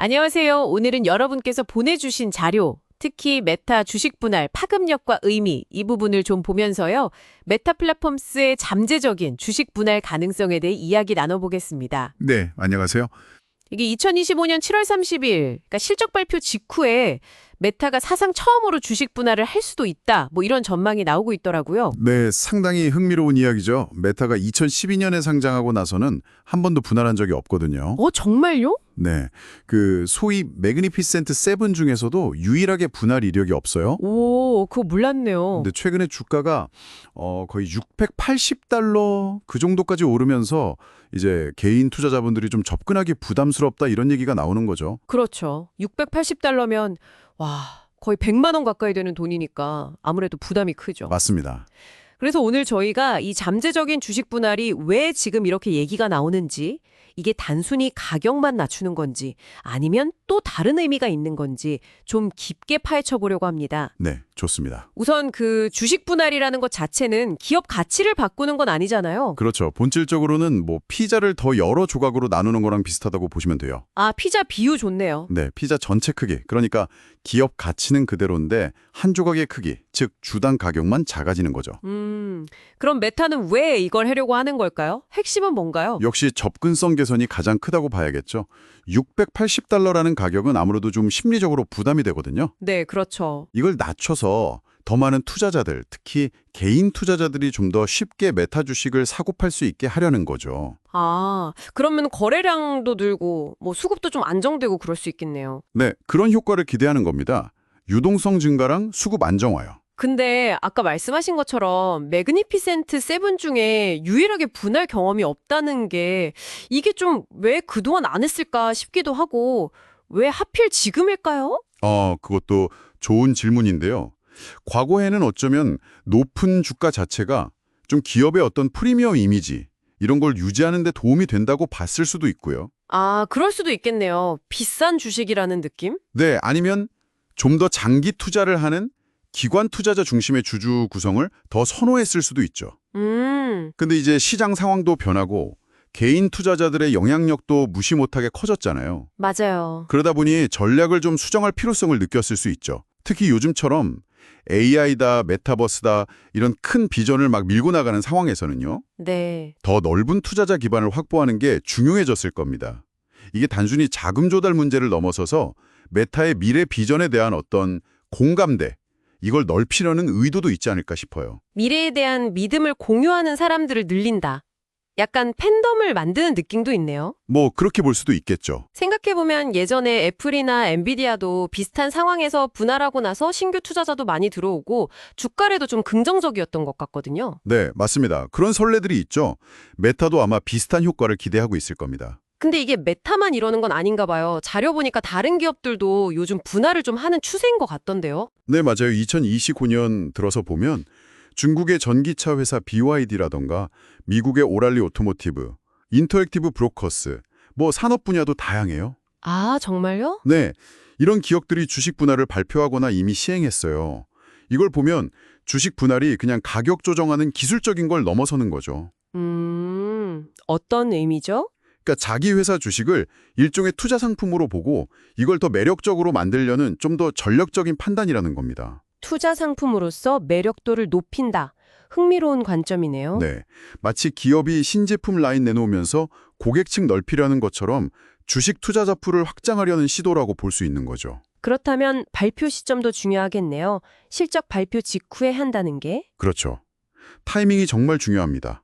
안녕하세요. 오늘은 여러분께서 보내주신 자료, 특히 메타 주식 분할 파급력과 의미 이 부분을 좀 보면서요. 메타 플랫폼스의 잠재적인 주식 분할 가능성에 대해 이야기 나눠보겠습니다. 네, 안녕하세요. 이게 2025년 7월 30일, 그러니까 실적 발표 직후에 메타가 사상 처음으로 주식 분할을 할 수도 있다. 뭐 이런 전망이 나오고 있더라고요. 네, 상당히 흥미로운 이야기죠. 메타가 2012년에 상장하고 나서는 한 번도 분할한 적이 없거든요. 어, 정말요? 네, 그 소위 매그니피센트 세븐 중에서도 유일하게 분할 이력이 없어요. 오, 그거 몰랐네요. 근데 최근에 주가가 어, 거의 680달러 그 정도까지 오르면서 이제 개인 투자자분들이 좀 접근하기 부담스럽다 이런 얘기가 나오는 거죠. 그렇죠. 680달러면 와, 거의 100만 원 가까이 되는 돈이니까 아무래도 부담이 크죠. 맞습니다. 그래서 오늘 저희가 이 잠재적인 주식 분할이 왜 지금 이렇게 얘기가 나오는지, 이게 단순히 가격만 낮추는 건지, 아니면 또 다른 의미가 있는 건지 좀 깊게 파헤쳐 보려고 합니다. 네, 좋습니다. 우선 그 주식 분할이라는 것 자체는 기업 가치를 바꾸는 건 아니잖아요. 그렇죠. 본질적으로는 뭐 피자를 더 여러 조각으로 나누는 거랑 비슷하다고 보시면 돼요. 아, 피자 비유 좋네요. 네, 피자 전체 크기. 그러니까 기업 가치는 그대로인데 한 조각의 크기, 즉 주당 가격만 작아지는 거죠. 음, 그럼 메타는 왜 이걸 하려고 하는 걸까요? 핵심은 뭔가요? 역시 접근성 개선이 가장 크다고 봐야겠죠. 680달러라는 가격은 아무래도 좀 심리적으로 부담이 되거든요. 네, 그렇죠. 이걸 낮춰서 더 많은 투자자들, 특히 개인 투자자들이 좀 더 쉽게 메타 주식을 사고 팔 수 있게 하려는 거죠. 아, 그러면 거래량도 늘고 뭐 수급도 좀 안정되고 그럴 수 있겠네요. 네, 그런 효과를 기대하는 겁니다. 유동성 증가랑 수급 안정화요. 근데 아까 말씀하신 것처럼 매그니피센트 세븐 중에 유일하게 분할 경험이 없다는 게 이게 좀 왜 그동안 안 했을까 싶기도 하고 왜 하필 지금일까요? 어, 그것도 좋은 질문인데요. 과거에는 어쩌면 높은 주가 자체가 좀 기업의 어떤 프리미엄 이미지 이런 걸 유지하는 데 도움이 된다고 봤을 수도 있고요. 아, 그럴 수도 있겠네요. 비싼 주식이라는 느낌? 네, 아니면 좀 더 장기 투자를 하는 기관 투자자 중심의 주주 구성을 더 선호했을 수도 있죠. 음, 근데 이제 시장 상황도 변하고 개인 투자자들의 영향력도 무시 못하게 커졌잖아요. 맞아요. 그러다 보니 전략을 좀 수정할 필요성을 느꼈을 수 있죠. 특히 요즘처럼 AI다, 메타버스다 이런 큰 비전을 막 밀고 나가는 상황에서는요. 네. 더 넓은 투자자 기반을 확보하는 게 중요해졌을 겁니다. 이게 단순히 자금 조달 문제를 넘어서서 메타의 미래 비전에 대한 어떤 공감대, 이걸 넓히려는 의도도 있지 않을까 싶어요. 미래에 대한 믿음을 공유하는 사람들을 늘린다. 약간 팬덤을 만드는 느낌도 있네요. 뭐 그렇게 볼 수도 있겠죠. 생각해보면 예전에 애플이나 엔비디아도 비슷한 상황에서 분할하고 나서 신규 투자자도 많이 들어오고 주가래도 좀 긍정적이었던 것 같거든요. 네, 맞습니다. 그런 선례들이 있죠. 메타도 아마 비슷한 효과를 기대하고 있을 겁니다. 근데 이게 메타만 이러는 건 아닌가 봐요. 자료 보니까 다른 기업들도 요즘 분할을 좀 하는 추세인 것 같던데요. 네, 맞아요. 2029년 들어서 보면 중국의 전기차 회사 BYD라던가 미국의 오랄리 오토모티브, 인터액티브 브로커스, 뭐 산업 분야도 다양해요. 아, 정말요? 네, 이런 기업들이 주식 분할을 발표하거나 이미 시행했어요. 이걸 보면 주식 분할이 그냥 가격 조정하는 기술적인 걸 넘어서는 거죠. 음, 어떤 의미죠? 그러니까 자기 회사 주식을 일종의 투자 상품으로 보고 이걸 더 매력적으로 만들려는 좀 더 전략적인 판단이라는 겁니다. 투자 상품으로서 매력도를 높인다. 흥미로운 관점이네요. 네, 마치 기업이 신제품 라인 내놓으면서 고객층 넓히려는 것처럼 주식 투자자 풀을 확장하려는 시도라고 볼 수 있는 거죠. 그렇다면 발표 시점도 중요하겠네요. 실적 발표 직후에 한다는 게. 그렇죠. 타이밍이 정말 중요합니다.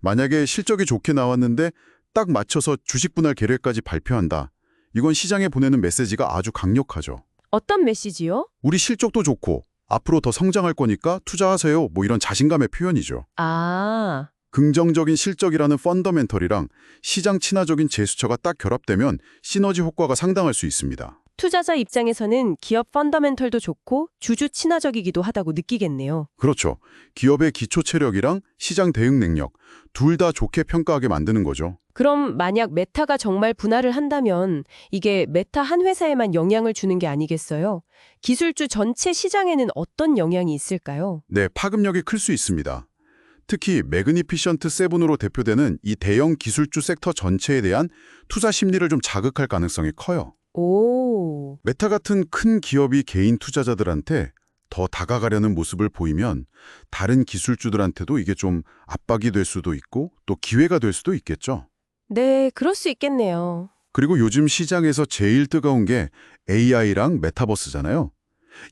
만약에 실적이 좋게 나왔는데 딱 맞춰서 주식 분할 계획까지 발표한다. 이건 시장에 보내는 메시지가 아주 강력하죠. 어떤 메시지요? 우리 실적도 좋고 앞으로 더 성장할 거니까 투자하세요. 뭐 이런 자신감의 표현이죠. 아, 긍정적인 실적이라는 펀더멘털이랑 시장 친화적인 재수처가 딱 결합되면 시너지 효과가 상당할 수 있습니다. 투자자 입장에서는 기업 펀더멘털도 좋고 주주 친화적이기도 하다고 느끼겠네요. 그렇죠. 기업의 기초 체력이랑 시장 대응 능력 둘 다 좋게 평가하게 만드는 거죠. 그럼 만약 메타가 정말 분할을 한다면 이게 메타 한 회사에만 영향을 주는 게 아니겠어요? 기술주 전체 시장에는 어떤 영향이 있을까요? 네, 파급력이 클 수 있습니다. 특히 매그니피션트 세븐으로 대표되는 이 대형 기술주 섹터 전체에 대한 투자 심리를 좀 자극할 가능성이 커요. 오, 메타 같은 큰 기업이 개인 투자자들한테 더 다가가려는 모습을 보이면 다른 기술주들한테도 이게 좀 압박이 될 수도 있고 또 기회가 될 수도 있겠죠. 네, 그럴 수 있겠네요. 그리고 요즘 시장에서 제일 뜨거운 게 AI랑 메타버스잖아요.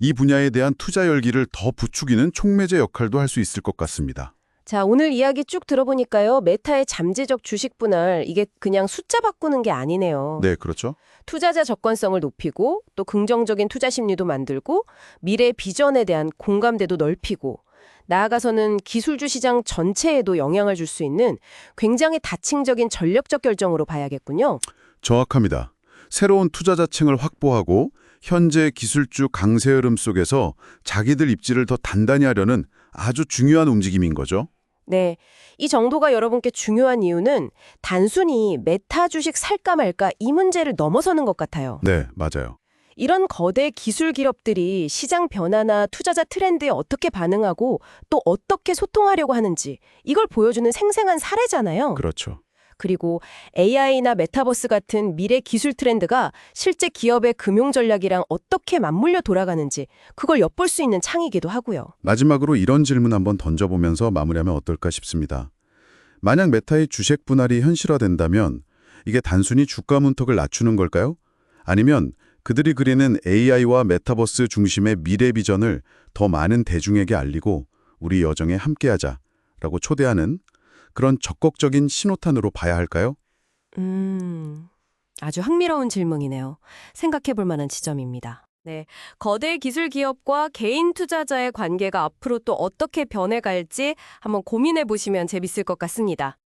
이 분야에 대한 투자 열기를 더 부추기는 촉매제 역할도 할 수 있을 것 같습니다. 자, 오늘 이야기 쭉 들어보니까요. 메타의 잠재적 주식 분할, 이게 그냥 숫자 바꾸는 게 아니네요. 네, 그렇죠. 투자자 접근성을 높이고 또 긍정적인 투자 심리도 만들고 미래 비전에 대한 공감대도 넓히고 나아가서는 기술주 시장 전체에도 영향을 줄 수 있는 굉장히 다층적인 전략적 결정으로 봐야겠군요. 정확합니다. 새로운 투자자층을 확보하고 현재 기술주 강세 흐름 속에서 자기들 입지를 더 단단히 하려는 아주 중요한 움직임인 거죠. 네. 이 정도가 여러분께 중요한 이유는 단순히 메타 주식 살까 말까 이 문제를 넘어서는 것 같아요. 네, 맞아요. 이런 거대 기술 기업들이 시장 변화나 투자자 트렌드에 어떻게 반응하고 또 어떻게 소통하려고 하는지 이걸 보여주는 생생한 사례잖아요. 그렇죠. 그리고 AI나 메타버스 같은 미래 기술 트렌드가 실제 기업의 금융 전략이랑 어떻게 맞물려 돌아가는지 그걸 엿볼 수 있는 창이기도 하고요. 마지막으로 이런 질문 한번 던져보면서 마무리하면 어떨까 싶습니다. 만약 메타의 주식 분할이 현실화된다면 이게 단순히 주가 문턱을 낮추는 걸까요? 아니면 그들이 그리는 AI와 메타버스 중심의 미래 비전을 더 많은 대중에게 알리고 우리 여정에 함께하자라고 초대하는 그런 적극적인 신호탄으로 봐야 할까요? 음, 아주 흥미로운 질문이네요. 생각해 볼 만한 지점입니다. 네. 거대 기술 기업과 개인 투자자의 관계가 앞으로 또 어떻게 변해갈지 한번 고민해 보시면 재밌을 것 같습니다.